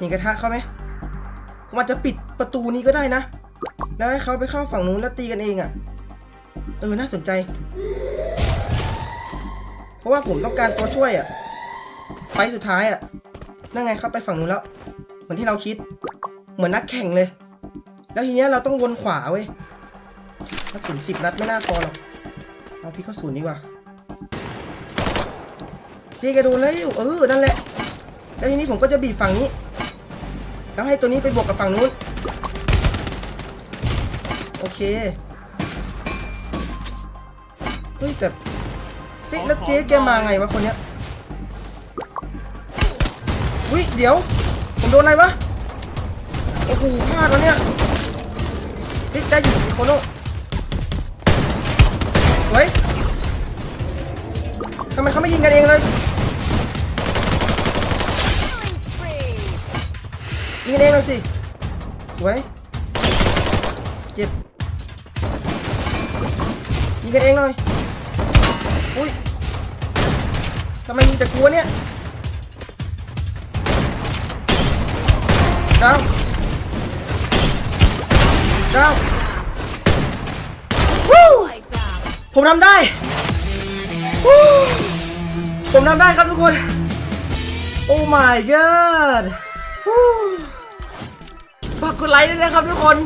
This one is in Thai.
เห็นกระทะเขาไหมมันจะปิดประตูนี้ก็ได้นะ แล้วให้เขาไปเข้าฝั่งนู้นแล้วตีกันเองอะ่ะ เออ น่าสนใจ เพราะว่าผมต้องการตัวช่วยอะ่ะ ไฟสุดท้ายอะ่ะ นั่นไงเขาไปฝั่งนู้นแล้ว เหมือนที่เราคิด เหมือนนักแข่งเลย แล้วทีเนี้ยเราต้องวนขวาเว้ยกระสุนสิบนัดไม่น่าพอหรอก เอาพี่เข้าศูนย์ดีกว่าเจกระโดนแล้ว เออ นั่นแหละ แล้วทีนี้ผมก็จะบีบฝั่งนี้ แล้วให้ตัวนี้ไปบวกกับฝั่งนู้น โอเค เฮ้ยแต่เฮ้ยแล้วเจ๊แกมาไงวะคนเนี้ยอุ้ยเดี๋ยว ผมโดนอะไรวะ โอ้โหพลาดแล้วเนี่ยเฮ้ยได้อยู่โคโน่ไว้ยทำไมเขาไม่ยิงกันเองเลย ยิงเองเลยสิสวยเจ็บยิงกันเองหน่อยอุ้ยทำไมยิงแต่กลัวเนี่ยดาวดาววู้ผมทำได้วู้ผมทำได้ครับทุกคน โอ้ my god ฮู้ ฝากกดไลค์ด้วยนะครับทุกคน